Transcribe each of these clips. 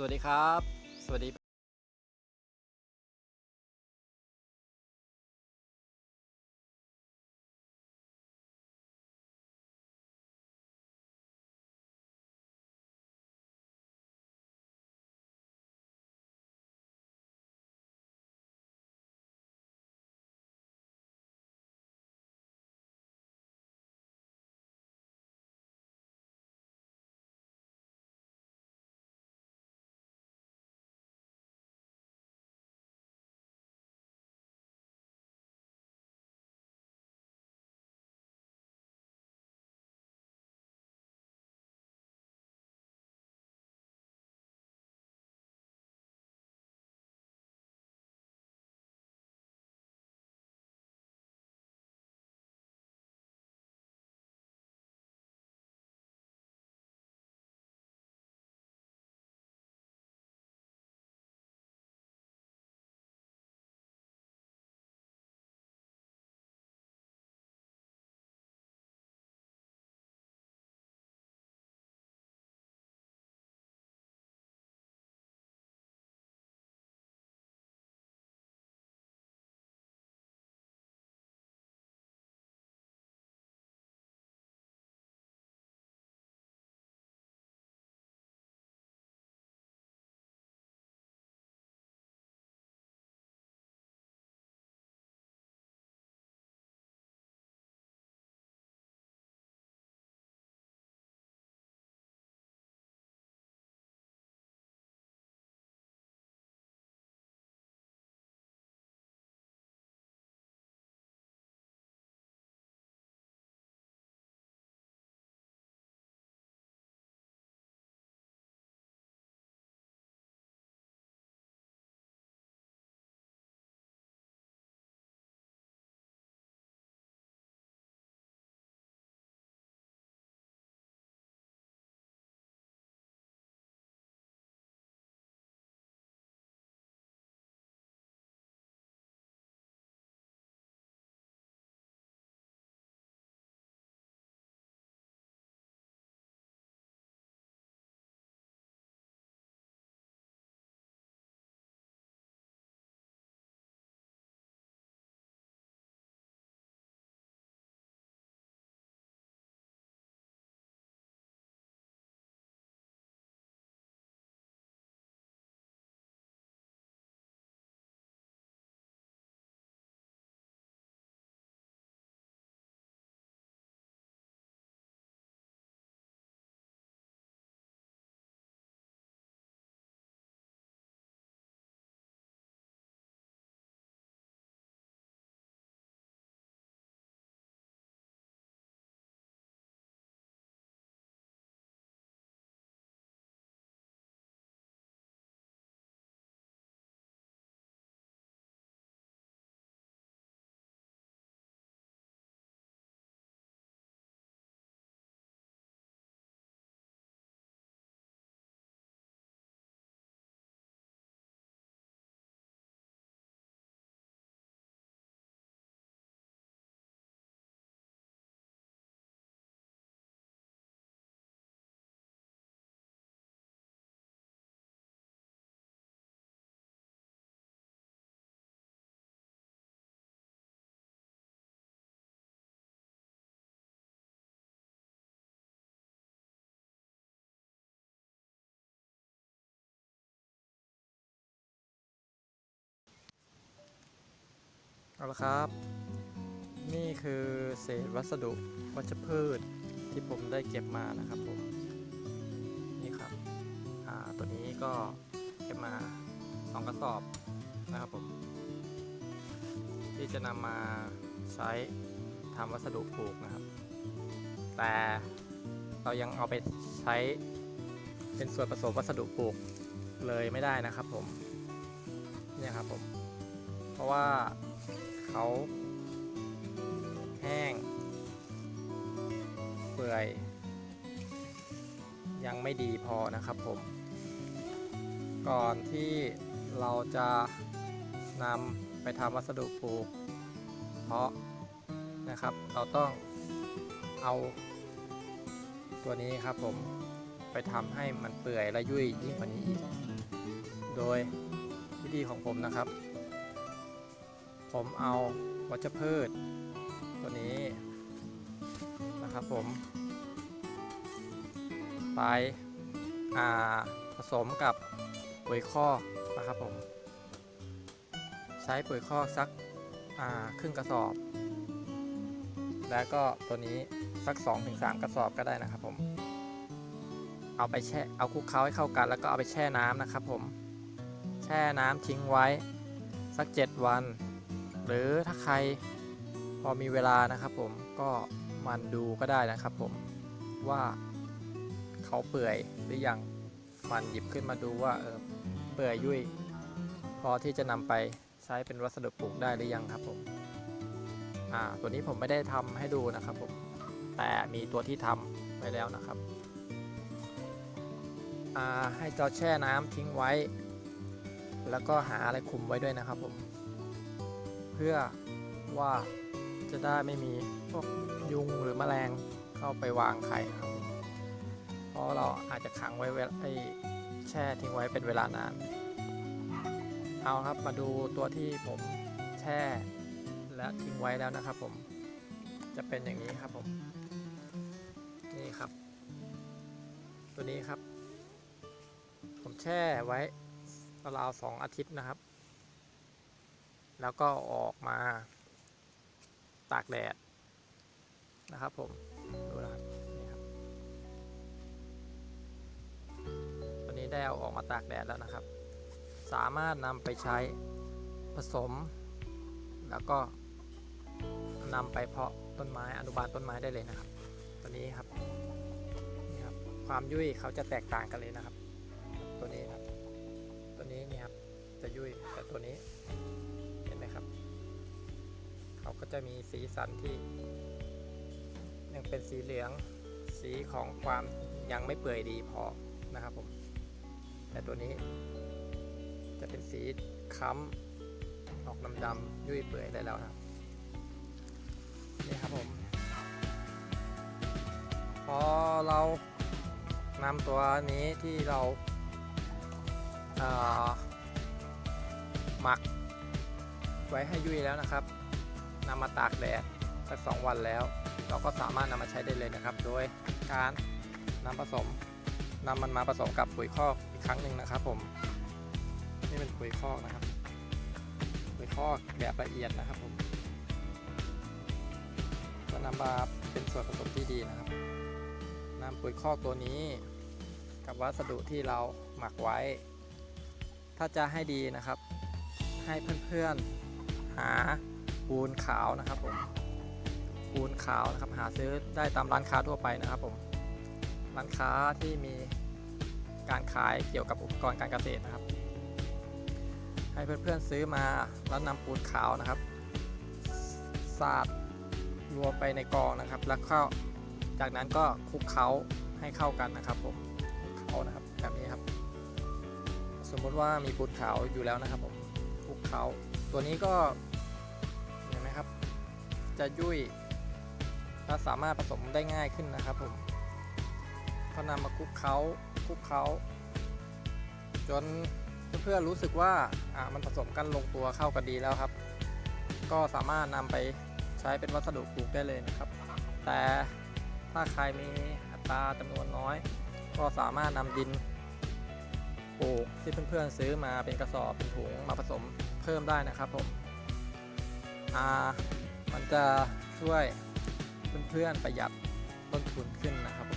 สวัสดีครับ สวัสดี เอาละครับ นี่คือเศษวัสดุวัชพืชที่ผมได้เก็บมานะครับผม นี่ครับ อ่า ตัวนี้ก็เก็บมาสองกระสอบนะครับผม ที่จะนำมาใช้ทำวัสดุปลูกนะครับ แต่เรายังเอาไปใช้เป็นส่วนผสมวัสดุปลูกเลยไม่ได้นะครับผม เนี่ยครับผม เพราะว่า เขาแห้ง เปื่อย ยังไม่ดีพอนะครับผม ก่อนที่เราจะนำไปทำวัสดุปลูก เพาะนะครับเราต้องเอาตัวนี้ครับผมไปทำให้มันเปื่อยและยุ่ยยิ่งกว่านี้อีก โดยวิธีของผมนะครับ ผมเอาวัชพืช ตัวนี้นะครับผม ไปผสมกับปุ๋ยคอกนะครับผม ใช้ปุ๋ยคอกสักครึ่งกระสอบ แล้วก็ตัวนี้สัก 2-3 กระสอบก็ได้นะครับผมเอาไปแช่ เอาคลุกเคล้าให้เข้ากัน แล้วก็เอาไปแช่น้ำนะครับผม แช่น้ำทิ้งไว้สัก 7 วัน หรือถ้าใครพอมีเวลานะครับผมก็มันดูก็ได้นะครับผมว่าเขาเปื่อยหรือยังมันหยิบขึ้นมาดูว่าเออเปื่อยยุ่ยพอที่จะนำไปใช้เป็นวัสดุปลูกได้หรือยังครับผมอ่าตัวนี้ผมไม่ได้ทำให้ดูนะครับผมแต่มีตัวที่ทำไว้แล้วนะครับอ่าให้จาแช่น้ำทิ้งไว้ แล้วก็หาอะไรคุมไว้ด้วยนะครับผม พื่อว่าจะได้ไม่มีพวกยุงหรือแมลงเข้าไปวางไข่ครับ เพราะเราอาจจะขังไว้ไอ้แช่ทิ้งไว้เป็นเวลานาน เอาครับมาดูตัวที่ผมแช่และทิ้งไว้แล้วนะครับผม จะเป็นอย่างนี้ครับผม นี่ครับ ตัวนี้ครับ ผมแช่ไว้ราวสองอาทิตย์นะครับ แล้วก็ออกมาตากแดดนะครับผมดูนะครับนี่ครับตัวนี้ได้เอาออกมาตากแดดแล้วนะครับ สามารถนำไปใช้ผสม แล้วก็นำไปเพาะต้นไม้อนุบาลต้นไม้ได้เลยนะครับตัวนี้ครับนี่ครับ ความยุ่ยเขาจะแตกต่างกันเลยนะครับ ตัวนี้ครับ ตัวนี้นี่ครับจะยุ่ยแต่ตัวนี้ ก็จะมีสีสันที่ ยังเป็นสีเหลือง สีของความยังไม่เปื่อยดีพอนะครับผม แต่ตัวนี้จะเป็นสีค้ำออกดำๆยุ่ยเปื่อยได้แล้วนะครับนี่ครับผม พอเรานำตัวนี้ที่เราเอ่อหมักไว้ให้ยุ่ยแล้วนะครับ นำมาตากแดดสักสองวันแล้ว เราก็สามารถนำมาใช้ได้เลยนะครับ โดยการนำผสมนำมันมาผสมกับปุ๋ยคอกอีกครั้งหนึ่งนะครับ ผม นี่เป็นปุ๋ยคอกนะครับ ปุ๋ยคอกแบบละเอียดนะครับผมก็นำมาเป็นส่วนผสมที่ดีนะครับนำปุ๋ยคอกตัวนี้ กับวัสดุที่เราหมักไว้ ถ้าจะให้ดีนะครับ ให้เพื่อนๆหา ปูนขาวนะครับผมปูนขาวนะครับหาซื้อได้ตามร้านค้าทั่วไปนะครับผมร้านค้าที่มีการขายเกี่ยวกับอุปกรณ์การเกษตรนะครับ ให้เพื่อนๆซื้อมาแล้วนำปูนขาวนะครับสาดรวมไปในกองนะครับ แล้วเข้าจากนั้นก็คลุกเคล้าให้เข้ากันนะครับผมเคล้านะครับแบบนี้ครับ สมมุติว่ามีปูนขาวอยู่แล้วนะครับผมคลุกเคล้าตัวนี้ก็ จะยุ่ยและสามารถผสมได้ง่ายขึ้นนะครับผมก็นำมาคลุกเคล้าคลุกเคล้าจนเพื่อนๆรู้สึกว่าอ่ามันผสมกันลงตัวเข้ากันดีแล้วครับ ก็สามารถนำไปใช้เป็นวัสดุปลูกได้เลยนะครับ แต่ถ้าใครมีอัตราจำนวนน้อย ก็สามารถนำดินปลูกที่เพื่อนๆซื้อมาเป็นกระสอบเป็นถุงมาผสมเพิ่มได้นะครับผมอ่า มันจะช่วยเพื่อนๆประหยัดต้นทุนขึ้นนะครับ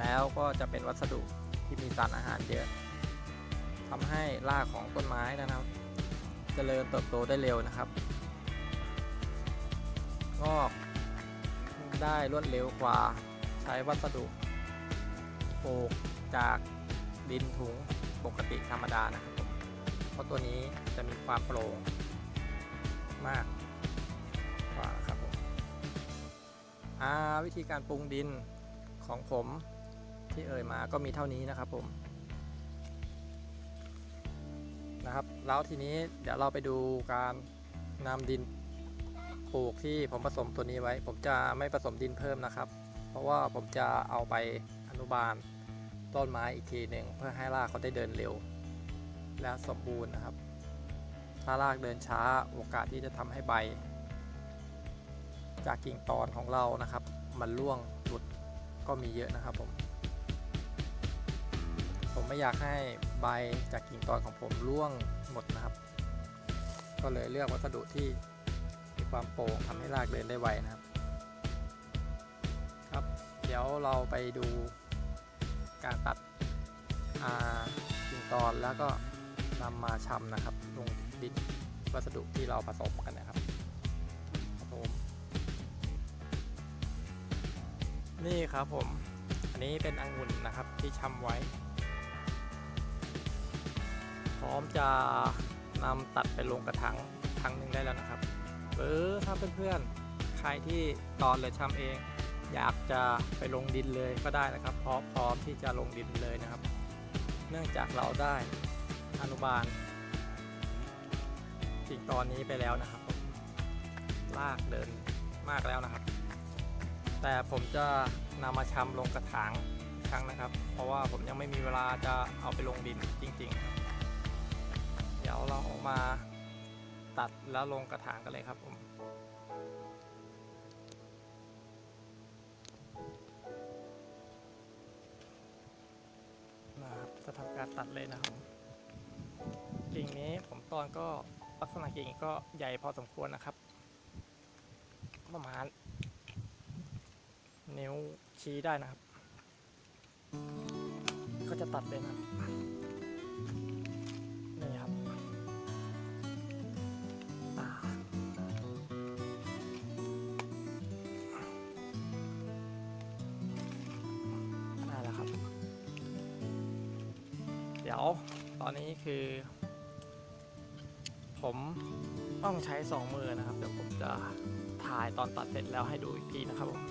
แล้วก็จะเป็นวัสดุที่มีสารอาหารเยอะทำให้รากของต้นไม้นะครับจเจริญเติบโตได้เร็วนะครับ งอกได้รวดเร็วกว่าใช้วัสดุปลูกจากดินถุงปกติธรรมดานะครับ เพราะตัวนี้จะมีความโปร่งมาก วิธีการปรุงดินของผมที่เอ่ยมาก็มีเท่านี้นะครับผมนะครับ แล้วทีนี้เดี๋ยวเราไปดูการนำดินปลูกที่ผมผสมตัวนี้ไว้ ผมจะไม่ผสมดินเพิ่มนะครับ เพราะว่าผมจะเอาไปอนุบาลต้นไม้อีกทีหนึ่งเพื่อให้รากเขาได้เดินเร็ว และสมบูรณ์นะครับ ถ้ารากเดินช้าโอกาสที่จะทำให้ใบ จากกิ่งตอนของเรานะครับ มันร่วงหลุดก็มีเยอะนะครับผม ผมไม่อยากให้ใบจากกิ่งตอนของผมร่วงหมดนะครับ ก็เลยเลือกวัสดุที่มีความโปร่งทำให้รากเดินได้ไวนะครับ ครับ เดี๋ยวเราไปดูการตัดกิ่งตอนแล้วก็นำมาชำนะครับ ลงดินวัสดุที่เราผสมกันนะครับ นี่ครับผม อันนี้เป็นองุ่นนะครับที่ชำไว้ พร้อมจะนำตัดไปลงกระถางครั้งหนึ่งได้แล้วนะครับหรือถ้าเพื่อนๆ ใครที่ตอนหรือชำเอง อยากจะไปลงดินเลยก็ได้นะครับ พร้อมพร้อมที่จะลงดินเลยนะครับ เนื่องจากเราได้อนุบาลสิ่งตอนนี้ไปแล้วนะครับลากเดินมากแล้วนะครับ แต่ผมจะนำมาชำลงกระถางครั้งนะครับ เพราะว่าผมยังไม่มีเวลาจะเอาไปลงดินจริง ๆ เดี๋ยวเราออกมาตัดแล้วลงกระถางกันเลยครับผมนะครับจะทำการตัดเลยนะครับกิ่งนี้ผมตอนก็ลักษณะกิ่งก็ใหญ่พอสมควรนะครับ ประมาณ นิ้วชี้ได้นะครับ ก็จะตัดเลยนะนี่ครับได้แล้วครับ เดี๋ยวตอนนี้คือ ผมต้องใช้สองมือนะครับ เดี๋ยวผมจะถ่ายตอนตัดเสร็จแล้วให้ดูอีกทีนะครับผม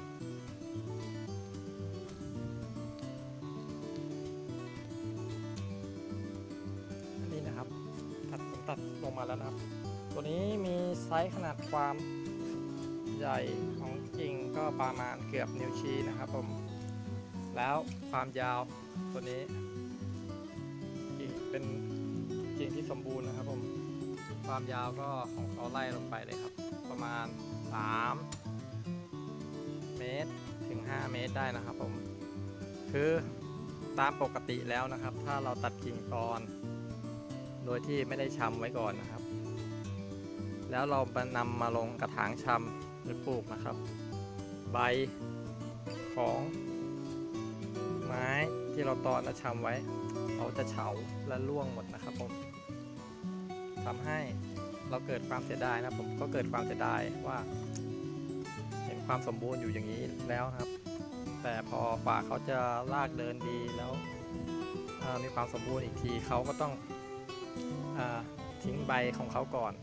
มตัดลงมาแล้วนะครับ ตัวนี้มีไซส์ขนาดความใหญ่ของกิ่งก็ประมาณเกือบนิ้วชี้นะครับผม แล้วความยาวตัวนี้กิ่งเป็นกิ่งที่สมบูรณ์นะครับผม ความยาวก็ของเขาไล่ลงไปเลยครับ ประมาณ 3 เมตรถึง 5 เมตรได้นะครับผม คือตามปกติแล้วนะครับ ถ้าเราตัดกิ่งตอน โดยที่ไม่ได้ชำไว้ก่อนนะครับ แล้วเราไปนำมาลงกระถางชำหรือปลูกนะครับ ใบของไม้ที่เราตอนและชำไว้เขาจะเฉาและร่วงหมดนะครับผมทำให้เราเกิดความเสียดายนะผมก็เกิดความเสียดายว่า เห็นความสมบูรณ์อยู่อย่างนี้แล้วนะครับ แต่พอฝ่าเขาจะลากเดินดีแล้วมีความสมบูรณ์อีกทีเขาก็ต้อง ทิ้งใบของเขาก่อน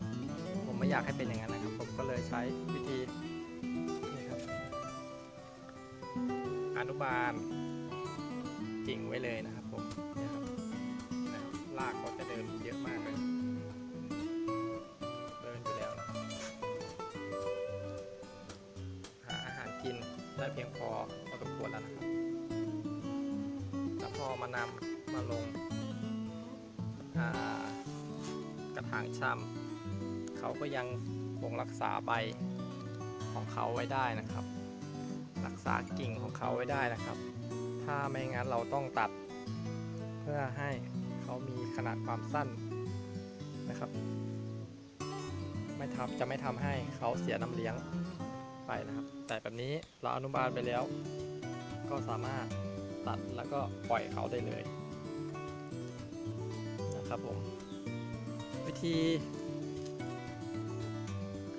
ผมไม่อยากให้เป็นอย่างนั้นนะครับ ผมก็เลยใช้วิธีนี่ครับอนุบาลกิ่งไว้เลยนะครับผมนะครับลากเขาจะเดินเยอะมากเลยเดินอยู่แล้วนะหาอาหารกินได้เพียงพอพอสมควรแล้วนะครับแล้วพอมานำมาลงางชำเขาก็ยังคงรักษาใบของเขาไว้ได้นะครับ รักษากิ่งของเขาไว้ได้นะครับ ถ้าไม่งั้นเราต้องตัด เพื่อให้เขามีขนาดความสั้นนะครับ ไม่ทำจะไม่ทำให้เขาเสียน้ำเลี้ยงไปนะครับ แต่แบบนี้เราอนุบาลไปแล้ว ก็สามารถตัดแล้วก็ปล่อยเขาได้เลยนะครับผม ธี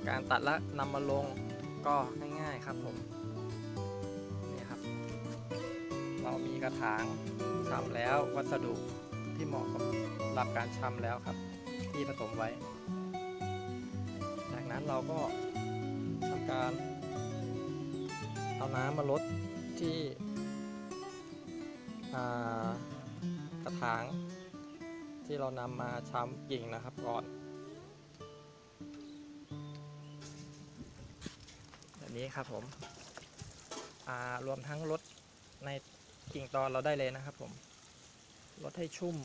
การตัดและนำมาลงก็ง่ายๆครับผมนี่ครับ เรามีกระถางชำแล้ววัสดุที่เหมาะกับสำหรับการชำแล้วครับ ที่ผสมไว้ จากนั้นเราก็ทำการเอาน้ำมาลดที่กระถาง ที่เรานำมาช้ำกิ่งนะครับก่อนแบบนี้ครับผมรวมทั้งลดในกิ่งตอนเราได้เลยนะครับผมลดให้ชุ่ม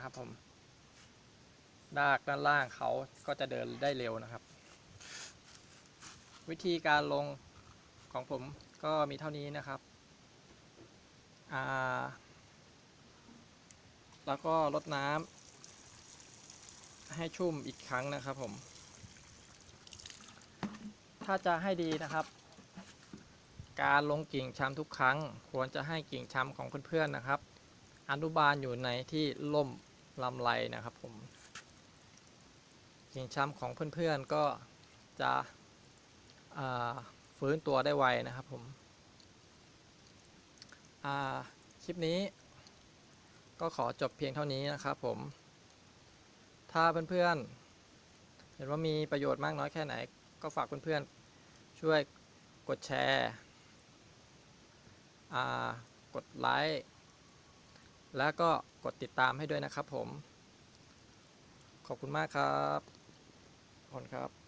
นะครับผมดากด้านล่างเขาก็จะเดินได้เร็วนะครับ วิธีการลงของผมก็มีเท่านี้นะครับแล้วก็ลดน้ำให้ชุ่มอีกครั้งนะครับผม ถ้าจะให้ดีนะครับ การลงกิ่งช้ำทุกครั้ง ควรจะให้กิ่งช้ำของเพื่อนๆนะครับ อนุบาลอยู่ในที่ล่ม ลำไรนะครับผมกิ่งช้ำของเพื่อนๆก็จะฟื้นตัวได้ไวนะครับผมคลิปนี้ก็ขอจบเพียงเท่านี้นะครับผม ถ้าเพื่อนๆ เห็นว่ามีประโยชน์มากน้อยแค่ไหน ก็ฝากเพื่อนๆ ช่วยกดแชร์กดไลค์ แล้วก็ กดติดตามให้ด้วยนะครับผม ขอบคุณมากครับขอบคุณครับ